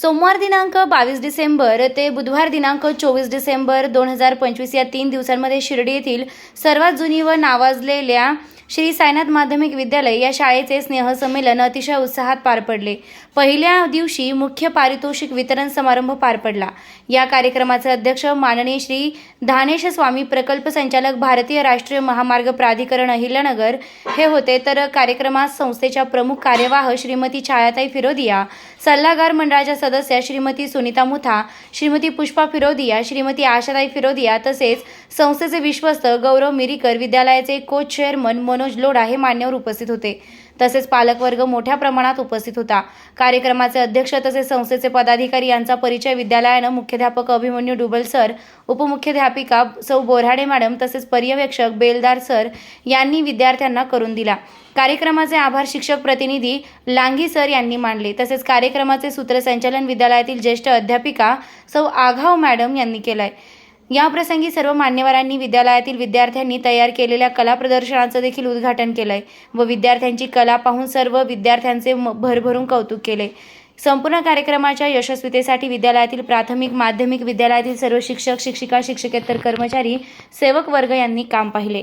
सोमवार दिनांक बावीस डिसेंबर ते बुधवार दिनांक चोवीस डिसेंबर दोन हजार पंचवीस या तीन दिवसांमध्ये शिर्डी येथील सर्वात जुनी व नावाजलेल्या श्री साईनाथ माध्यमिक विद्यालय या शाळेचे स्नेहसंमेलन अतिशय उत्साहात पार पडले. पहिल्या दिवशी मुख्य पारितोषिक वितरण समारंभ पार पडला. या कार्यक्रमाचे अध्यक्ष माननीय श्री धानेश स्वामी प्रकल्प संचालक भारतीय राष्ट्रीय महामार्ग प्राधिकरण अहिल्यानगर हे होते. तर कार्यक्रमात संस्थेच्या प्रमुख कार्यवाह श्रीमती छायाताई फिरोदिया सल्लागार मंडळाच्या सदस्या श्रीमती सुनीता मुथा श्रीमती पुष्पा फिरोदिया श्रीमती आशाताई फिरोदिया तसेच संस्थेचे विश्वस्त गौरव मिरीकर विद्यालयाचे को चेअरमन मनोज लोढा हे मान्यवर उपस्थित होते. तसेच पालकवर्ग मोठ्या प्रमाणात उपस्थित होता. कार्यक्रमाचे अध्यक्ष तसेच संस्थेचे पदाधिकारी यांचा परिचय विद्यालयानं मुख्याध्यापक अभिमन्यू डुबल सर उपमुख्याध्यापिका सौ बोऱ्हाडे मॅडम तसेच पर्यवेक्षक बेलदार सर यांनी विद्यार्थ्यांना करून दिला. कार्यक्रमाचे आभार शिक्षक प्रतिनिधी लांगी सर यांनी मानले. तसेच कार्यक्रमाचे सूत्रसंचालन विद्यालयातील ज्येष्ठ अध्यापिका सौ आघाव मॅडम यांनी केलाय. याप्रसंगी सर्व मान्यवरांनी विद्यालयातील विद्यार्थ्यांनी तयार केलेल्या कला प्रदर्शनाचं देखील उद्घाटन केलंय व विद्यार्थ्यांची कला पाहून सर्व विद्यार्थ्यांचे म- भरभरून कौतुक केले. संपूर्ण कार्यक्रमाच्या यशस्वीतेसाठी विद्यालयातील प्राथमिक माध्यमिक विद्यालयातील सर्व शिक्षक शिक्षिका शिक्षकेतर कर्मचारी सेवक वर्ग यांनी काम पाहिले.